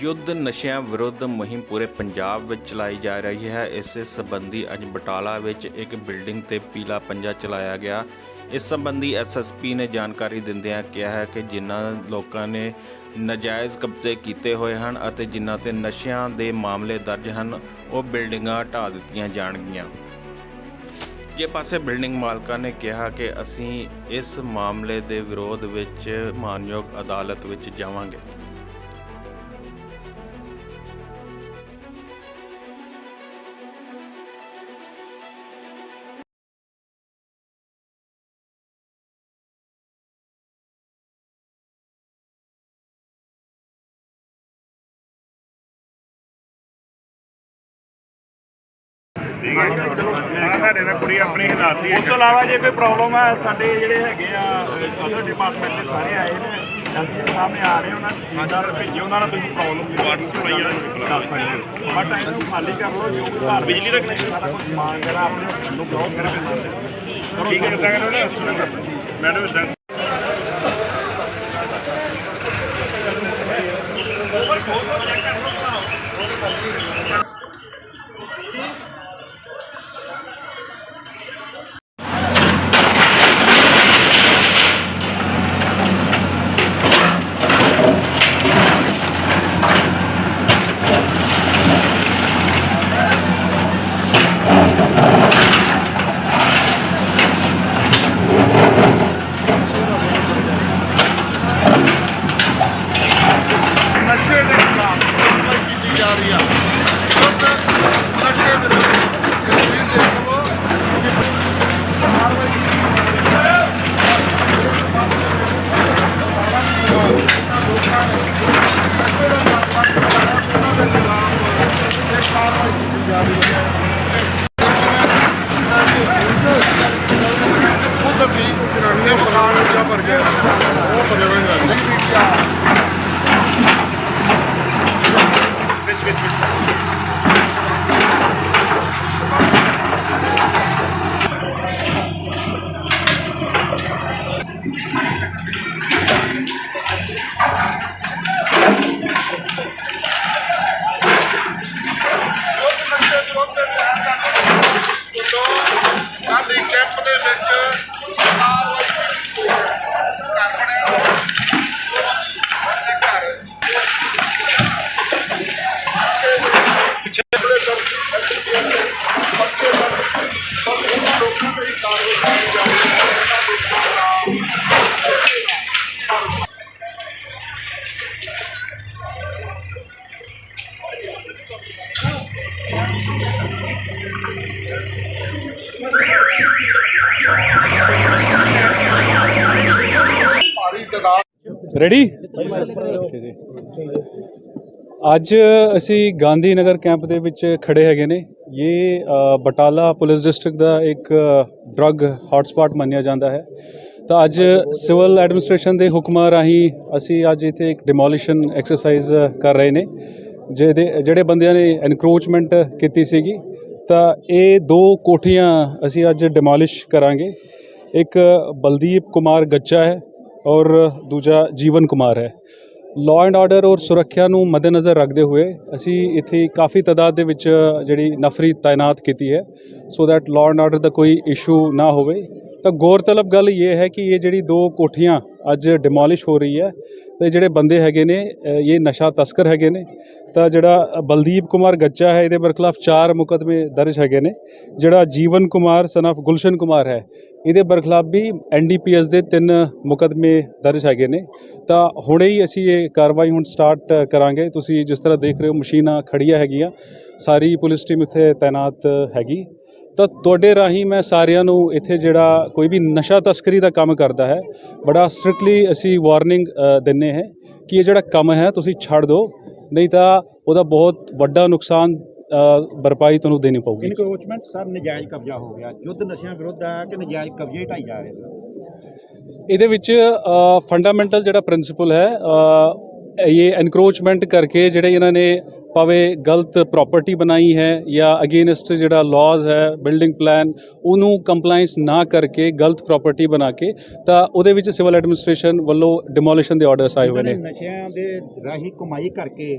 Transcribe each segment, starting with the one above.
ਯੁੱਧ ਨਸ਼ਿਆਂ ਵਿਰੁੱਧ ਮੁਹਿੰਮ ਪੂਰੇ ਪੰਜਾਬ ਵਿੱਚ ਚਲਾਈ ਜਾ ਰਹੀ ਹੈ। ਇਸੇ ਸੰਬੰਧੀ ਅੱਜ ਬਟਾਲਾ ਵਿੱਚ ਇੱਕ ਬਿਲਡਿੰਗ ਤੇ ਪੀਲਾ ਪੰਜਾ ਚਲਾਇਆ ਗਿਆ। ਇਸ ਸੰਬੰਧੀ ਐਸਐਸਪੀ ਨੇ ਜਾਣਕਾਰੀ ਦਿੰਦਿਆਂ ਕਿਹਾ ਹੈ ਕਿ ਜਿਨ੍ਹਾਂ ਲੋਕਾਂ ਨੇ ਨਜਾਇਜ਼ ਕਬਜ਼ੇ ਕੀਤੇ ਹੋਏ ਹਨ ਅਤੇ ਜਿਨ੍ਹਾਂ ਤੇ ਨਸ਼ਿਆਂ ਦੇ ਮਾਮਲੇ ਦਰਜ ਹਨ, ਉਹ ਬਿਲਡਿੰਗਾਂ ਢਾਹ ਦਿੱਤੀਆਂ ਜਾਣਗੀਆਂ। ਦੂਜੇ ਪਾਸੇ ਬਿਲਡਿੰਗ ਮਾਲਕਾਂ ਨੇ ਕਿਹਾ ਕਿ ਅਸੀਂ ਇਸ ਮਾਮਲੇ ਦੇ ਵਿਰੋਧ ਵਿੱਚ ਮਾਨਯੋਗ ਅਦਾਲਤ ਵਿੱਚ ਜਾਵਾਂਗੇ। ਠੀਕ ਹੈ ਮੈਂ ਸਾਡੇ ਨਾਲ ਕੁੜੀ ਆਪਣੀ ਹਿਲਾਤੀ ਉਸ ਤੋਂ ਇਲਾਵਾ ਜੇ ਕੋਈ ਪ੍ਰੋਬਲਮ ਹੈ ਸਾਡੇ ਜਿਹੜੇ ਹੈਗੇ ਆ ਅਦਰ ਡਿਪਾਰਟਮੈਂਟ ਦੇ ਸਾਰੇ ਆਏ ਨੇ। ਦੇ ਸਾਹਮਣੇ ਆ ਰਹੇ ਉਹਨਾਂ ਨੂੰ ਤਹਿਸੀਲਦਾਰ ਭੇਜਿਓ ਉਹਨਾਂ ਨਾਲ ਤੁਸੀਂ ਪ੍ਰੋਬਲਮ ਦੀ ਦੱਸ ਸਕਦੇ ਹੋ ਬਟ ਇਹਨੂੰ ਖਾਲੀ ਕਰ ਲਓ ਜੋ ਵੀ ਘਰ ਬਿਜਲੀ ਦਾ ਸਾਰਾ ਕੁਝ ਸਮਾਨ ਜਿਹੜਾ ਆਪਣੇ ਨੂੰ ਬਲੌਕ ਕਰਕੇ ਮੰਨਦੇ ਠੀਕ ਹੈ ਇਦਾਂ ਕਰੋ ਨਾ ਮੈਡਮ ਇਦਾਂ ਨਸ਼ੇ ਦੇ ਖਿਲਾਫ ਮੁਹਿੰਮ ਕੀਤੀ ਜਾ ਰਹੀ ਆ ਯੁੱਧ ਨਸ਼ੇ ਵਿਰੁੱਧ ਗਰੀਬੀ ਦੇ ਖਿਲਾਫ ਕਾਰਵਾਈ ਕੀਤੀ ਲੋਕਾਂ ਨੇ ਨਸ਼ੇ ਦਾ ਖਾਤਮਾ ਕੀਤਾ ਹੈ, ਉਹਨਾਂ ਦੇ ਖਿਲਾਫ ਇਹ ਕਾਰਵਾਈ ਕੀਤੀ ਜਾ ਰਹੀ ਹੈ ਖੁਦ ਵੀ ਜਨਾਨੀ ਮਕਾਨ ਉੱਚਾ ਭਰ ਗਿਆ ਉਹ ਭਰੇ ਹੋਏ ਨਹੀਂ ਰੈਡੀ ਅੱਜ ਅਸੀਂ ਗਾਂਧੀ ਨਗਰ ਕੈਂਪ ਦੇ ਵਿੱਚ ਖੜੇ ਹੈਗੇ ਨੇ। ਇਹ ਬਟਾਲਾ ਪੁਲਿਸ ਡਿਸਟ੍ਰਿਕਟ ਦਾ ਇੱਕ ਡਰੱਗ ਹੌਟਸਪੌਟ ਮੰਨਿਆ ਜਾਂਦਾ ਹੈ ਤਾਂ ਅੱਜ ਸਿਵਲ ਐਡਮਿਨਿਸਟ੍ਰੇਸ਼ਨ ਦੇ ਹੁਕਮਾਂ ਰਾਹੀਂ ਅਸੀਂ ਅੱਜ ਇੱਥੇ ਇੱਕ ਡਿਮੋਲੀਸ਼ਨ ਐਕਸਰਸਾਈਜ਼ ਕਰ ਰਹੇ ਨੇ ਜਿਹਦੇ ਜਿਹੜੇ ਬੰਦਿਆਂ ਨੇ ਐਨਕਰੋਚਮੈਂਟ ਕੀਤੀ ਸੀਗੀ ਤਾਂ ਇਹ ਦੋ ਕੋਠੀਆਂ ਅਸੀਂ ਅੱਜ ਡਿਮੋਲਿਸ਼ ਕਰਾਂਗੇ ਇੱਕ ਬਲਦੀਪ ਕੁਮਾਰ ਗੱਚਾ ਹੈ ਔਰ ਦੂਜਾ ਜੀਵਨ ਕੁਮਾਰ ਹੈ ਲਾਅ ਐਂਡ ਆਰਡਰ ਔਰ ਸੁਰੱਖਿਆ ਨੂੰ ਮੱਦੇਨਜ਼ਰ ਰੱਖਦੇ ਹੋਏ ਅਸੀਂ ਇੱਥੇ ਕਾਫੀ ਤਾਦਾਦ ਦੇ ਵਿੱਚ ਜਿਹੜੀ ਨਫਰੀ ਤਾਇਨਾਤ ਕੀਤੀ ਹੈ so that law and order ਦਾ ਕੋਈ ਇਸ਼ੂ ਨਾ ਹੋਵੇ। ਤਾਂ ਗੌਰਤਲਬ ਗੱਲ ਇਹ ਹੈ ਕਿ ਇਹ ਜਿਹੜੀ ਦੋ ਕੋਠੀਆਂ ਅੱਜ ਡਿਮੋਲਿਸ਼ ਹੋ ਰਹੀ ਹੈ ਤੇ ਜਿਹੜੇ ਬੰਦੇ ਹੈਗੇ ਨੇ ਇਹ ਨਸ਼ਾ ਤਸਕਰ ਹੈਗੇ ਨੇ, ਤਾਂ ਜਿਹੜਾ ਬਲਦੀਪ ਕੁਮਾਰ ਗੱਚਾ ਹੈ, ਇਹਦੇ ਬਰਖਲਾਫ ਚਾਰ ਮੁਕਦਮੇ ਦਰਜ ਹੈਗੇ ਨੇ। ਜਿਹੜਾ ਜੀਵਨ ਕੁਮਾਰ ਸਨ of ਗੁਲਸ਼ਨ ਕੁਮਾਰ ਹੈ, ਇਹਦੇ ਬਰਖਲਾਫ ਵੀ ਐਨਡੀਪੀਐਸ ਦੇ ਤਿੰਨ ਮੁਕਦਮੇ ਦਰਜ ਹੈਗੇ ਨੇ। ਤਾਂ ਹੁਣੇ ਹੀ ਅਸੀਂ ਇਹ ਕਾਰਵਾਈ ਹੁਣ ਸਟਾਰਟ ਕਰਾਂਗੇ। ਤੁਸੀਂ ਜਿਸ ਤਰ੍ਹਾਂ ਦੇਖ ਰਹੇ ਹੋ, ਮਸ਼ੀਨਾਂ ਖੜੀਆਂ ਹੈਗੀਆਂ। ਸਾਰੀ ਪੁਲਿਸ ਟੀਮ ਇੱਥੇ ਤਾਇਨਾਤ ਹੈਗੀ। ਤਾਂ ਤੁਹਾਡੇ ਰਾਹੀਂ ਮੈਂ ਸਾਰਿਆਂ ਨੂੰ ਇੱਥੇ ਜਿਹੜਾ ਕੋਈ ਵੀ ਨਸ਼ਾ ਤਸਕਰੀ ਦਾ ਕੰਮ ਕਰਦਾ ਹੈ ਬੜਾ ਸਟ੍ਰਿਕਟਲੀ ਅਸੀਂ ਵਾਰਨਿੰਗ ਦਿੰਨੇ ਹੈ ਕਿ ਇਹ ਜਿਹੜਾ ਕੰਮ ਹੈ ਤੁਸੀਂ ਛੱਡ ਦਿਓ ਨਹੀਂ ਤਾਂ ਉਹਦਾ ਬਹੁਤ ਵੱਡਾ ਨੁਕਸਾਨ ਭਰਪਾਈ ਤੁਹਾਨੂੰ ਦੇਣੀ ਪਊਗੀ। ਇਨਕਰੋਚਮੈਂਟ ਸਰ ਨਜਾਇਜ਼ ਕਬਜ਼ਾ ਹੋ ਗਿਆ ਯੁੱਧ ਨਸ਼ਿਆਂ ਵਿਰੁੱਧ ਆ ਕਿ ਨਜਾਇਜ਼ ਕਬਜ਼ੇ ਢਾਈ ਜਾ ਰਹੇ ਸਰ? ਇਹਦੇ ਵਿੱਚ ਫੰਡਾਮੈਂਟਲ ਜਿਹੜਾ ਪ੍ਰਿੰਸੀਪਲ ਹੈ ਇਹ ਐਨਕਰੋਚਮੈਂਟ ਕਰਕੇ ਜਿਹੜੇ ਇਹਨਾਂ ਨੇ ਭਾਵੇਂ ਗਲਤ ਪ੍ਰਾਪਰਟੀ ਬਣਾਈ ਹੈ ਜਾਂ ਅਗੇਨਸਟ ਜਿਹੜਾ ਲਾਜ਼ ਹੈ ਬਿਲਡਿੰਗ ਪਲਾਨ ਉਹਨੂੰ ਕੰਪਲਾਈਂਸ ਨਾ ਕਰਕੇ ਗਲਤ ਪ੍ਰਾਪਰਟੀ ਬਣਾ ਕੇ, ਤਾਂ ਉਹਦੇ ਵਿੱਚ ਸਿਵਲ ਐਡਮਿਨਿਸਟ੍ਰੇਸ਼ਨ ਵੱਲੋਂ ਡਿਮੋਲੀਸ਼ਨ ਦੇ ਆਰਡਰਸ ਆਏ ਹੋਏ ਨੇ। ਨਸ਼ਿਆਂ ਦੇ ਰਾਹੀਂ ਕਮਾਈ ਕਰਕੇ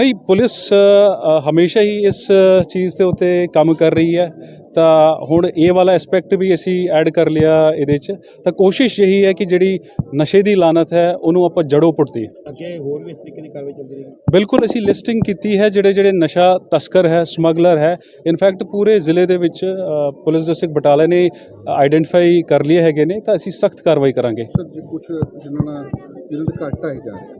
ਨਹੀਂ ਪੁਲਿਸ ਹਮੇਸ਼ਾ ਹੀ ਇਸ ਚੀਜ਼ ਦੇ ਉੱਤੇ ਕੰਮ ਕਰ ਰਹੀ ਹੈ। ਤਾਂ ਹੁਣ ਇਹ ਵਾਲਾ ਐਸਪੈਕਟ ਵੀ ਅਸੀਂ ਐਡ ਕਰ ਲਿਆ ਇਹਦੇ 'ਚ। ਤਾਂ ਕੋਸ਼ਿਸ਼ ਇਹੀ ਹੈ ਕਿ ਜਿਹੜੀ ਨਸ਼ੇ ਦੀ ਲਾਨਤ ਹੈ ਉਹਨੂੰ ਆਪਾਂ ਜੜੋਂ ਪੁੱਟਦੇ ਅੱਗੇ ਹੋਰ ਵੀ ਇਸ ਤਰੀਕੇ ਦੀ ਕਾਰਵਾਈ ਚੱਲਦੀ ਰਹੇਗੀ? ਬਿਲਕੁਲ ਅਸੀਂ ਲਿਸਟਿੰਗ ਕੀਤੀ ਹੈ ਜਿਹੜੇ ਜਿਹੜੇ ਨਸ਼ਾ ਤਸਕਰ ਹੈ ਸਮਗਲਰ ਹੈ। ਇਨਫੈਕਟ ਪੂਰੇ ਜ਼ਿਲ੍ਹੇ ਦੇ ਵਿੱਚ ਪੁਲਿਸ ਡਿਸਟ੍ਰਿਕਟ ਬਟਾਲਾ ਨੇ ਆਈਡੈਂਟੀਫਾਈ ਕਰ ਲਏ ਹੈਗੇ ਨੇ ਤਾਂ ਅਸੀਂ ਸਖਤ ਕਾਰਵਾਈ ਕਰਾਂਗੇ। ਸਰ ਜੇ ਕੁਝ ਜਿਨ੍ਹਾਂ ਨਾਲ ਜਿਹਨਾਂ ਦੇ ਘੱਟ ਆਏ ਜਾ ਰਹੇ ਆ,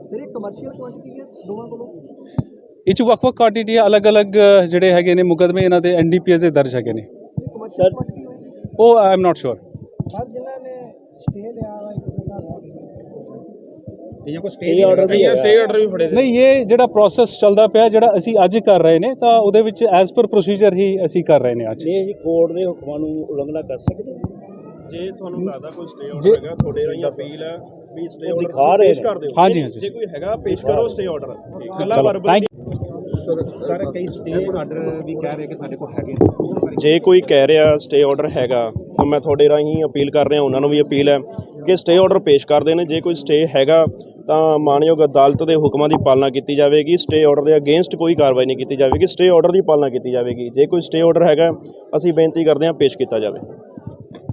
ਕਮਰਸ਼ੀਅਲ ਕੁਆਂਟੀਟੀ ਹੈ ਦੋਵਾਂ ਕੋਲੋਂ? ਇਹ 'ਚ ਵੱਖ-ਵੱਖ ਕੁਆਂਟੀਟੀ ਅਲੱਗ-ਅਲੱਗ ਜਿਹੜੇ ਹੈਗੇ ਨੇ ਮੁਕਦਮੇ ਇਹਨਾਂ ਦੇ ਐਨਡੀਪੀਐਸ ਦੇ ਦਰਜ ਹੈਗੇ ਨੇ। ਸਰ ਉਹ I am not sure sir ਜਿਨ੍ਹਾਂ ਨੇ ਸਟੇ ਲਿਆ ਵਾ ਇੱਕ ਦੋ ਘਰ। ਇਹਨਾਂ ਕੋ ਸਟੇ ਆਰਡਰ ਵੀ ਸਟੇ ਆਰਡਰ ਵੀ ਫੜੇ ਨਹੀਂ ਇਹ ਜਿਹੜਾ ਪ੍ਰੋਸੈਸ ਚੱਲਦਾ ਪਿਆ ਜਿਹੜਾ ਅਸੀਂ ਅੱਜ ਕਰ ਰਹੇ ਨੇ ਤਾਂ ਉਹਦੇ ਵਿੱਚ ਐਜ਼ ਪਰ ਪ੍ਰੋਸੀਜਰ ਹੀ ਅਸੀਂ ਕਰ ਰਹੇ ਨੇ ਅੱਜ। ਇਹ ਜੀ ਕੋਰਟ ਦੇ ਹੁਕਮਾਂ ਨੂੰ ਉਲੰਘਣਾ ਕਰ ਸਕਦੇ ਜੇ ਤੁਹਾਨੂੰ ਲੱਗਦਾ ਕੋਈ ਸਟੇ ਆਰਡਰ ਹੈਗਾ ਤੁਹਾਡੇ ਰਾਹੀਂ ਅਪੀਲ ਹੈ ਵੀ ਸਟੇ ਦਿਖਾ ਆਰਡਰ ਰਹੇ ਪੇਸ਼ ਨੇ। ਕਰ ਦਿਓ। ਹਾਂਜੀ, ਜੇ- ਹਾਂਜੀ। ਜੇ ਕੋਈ ਹੈਗਾ ਪੇਸ਼ ਕਰੋ ਸਟੇ ਆਰਡਰ ਕੱਲਾ ਚਲੋ ਵਰਬਲ ਥੈਂਕ ਸਰ ਕਈ ਸਟੇ ਆਰਡਰ ਵੀ ਕਹਿ ਰਹੇ ਕਿ ਸਾਡੇ ਕੋਲ ਹੈਗੇ ਜੇ ਕੋਈ ਕਹਿ ਰਿਹਾ ਸਟੇ ਆਰਡਰ ਹੈਗਾ ਤਾਂ ਮੈਂ ਤੁਹਾਡੇ ਰਾਹੀਂ ਅਪੀਲ ਕਰ ਰਿਹਾ ਉਹਨਾਂ ਨੂੰ ਵੀ ਅਪੀਲ ਹੈ ਕਿ ਸਟੇ ਆਰਡਰ ਪੇਸ਼ ਕਰ ਦੇਣ। ਜੇ ਕੋਈ ਸਟੇ ਹੈਗਾ ਤਾਂ ਮਾਨਯੋਗ ਅਦਾਲਤ ਦੇ ਹੁਕਮਾਂ ਦੀ ਪਾਲਣਾ ਕੀਤੀ ਜਾਵੇਗੀ। ਸਟੇ ਆਰਡਰ ਦੇ ਅਗੇਂਸਟ ਕੋਈ ਕਾਰਵਾਈ ਨਹੀਂ ਕੀਤੀ ਜਾਵੇਗੀ। ਸਟੇ ਆਰਡਰ ਦੀ ਪਾਲਣਾ ਕੀਤੀ ਜਾਵੇਗੀ। ਜੇ ਕੋਈ ਸਟੇ ਆਰਡਰ ਹੈਗਾ ਅਸੀਂ ਬੇਨਤੀ ਕਰਦੇ ਹਾਂ ਪੇਸ਼ ਕੀਤਾ ਜਾਵੇ।